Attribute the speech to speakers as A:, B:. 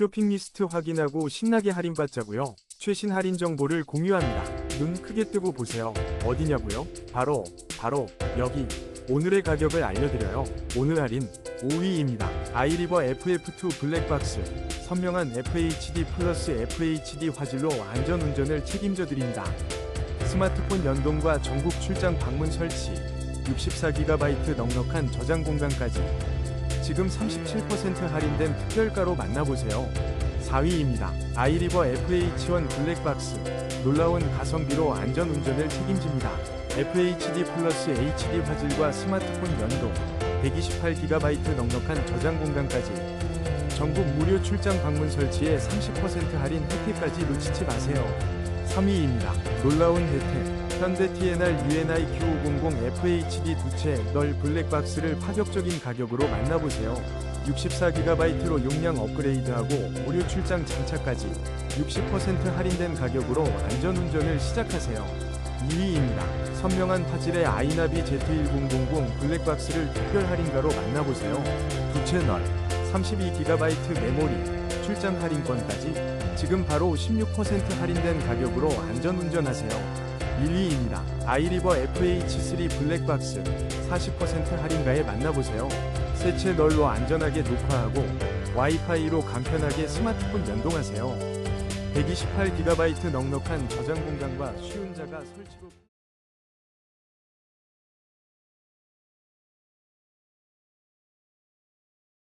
A: 쇼핑 리스트 확인하고 신나게 할인받자고요. 최신 할인 정보를 공유합니다. 눈 크게 뜨고 보세요. 어디냐고요? 바로 바로 여기. 오늘의 가격을 알려드려요. 오늘 할인 5위입니다. 아이리버 FF2 블랙박스 선명한 FHD 플러스 FHD 화질로 안전운전을 책임져 드립니다. 스마트폰 연동과 전국 출장 방문 설치 64GB 넉넉한 저장 공간까지 지금 37% 할인된 특별가로 만나보세요. 4위입니다. 아이리버 FH1 블랙박스 놀라운 가성비로 안전운전을 책임집니다. FHD 플러스 HD 화질과 스마트폰 연동 128GB 넉넉한 저장 공간까지 전국 무료 출장 방문 설치에 30% 할인 혜택까지 놓치지 마세요. 3위입니다. 놀라운 혜택. 현대 TNR UNI Q500 FHD 두 채 널 블랙박스를 파격적인 가격으로 만나보세요. 64GB로 용량 업그레이드하고 무료 출장 장착까지 60% 할인된 가격으로 안전운전을 시작하세요. 2위입니다. 선명한 화질의 아이나비 Z1000 블랙박스를 특별 할인가로 만나보세요. 두 채널, 32GB 메모리, 출장 할인권까지 지금 바로 16% 할인된 가격으로 안전운전하세요. 1위입니다. 아이리버 FH3 블랙박스 40% 할인가에 만나보세요. 새 채널로 안전하게 녹화하고 와이파이로 간편하게 스마트폰 연동하세요. 128GB 넉넉한 저장 공간과 쉬운 자가 설치로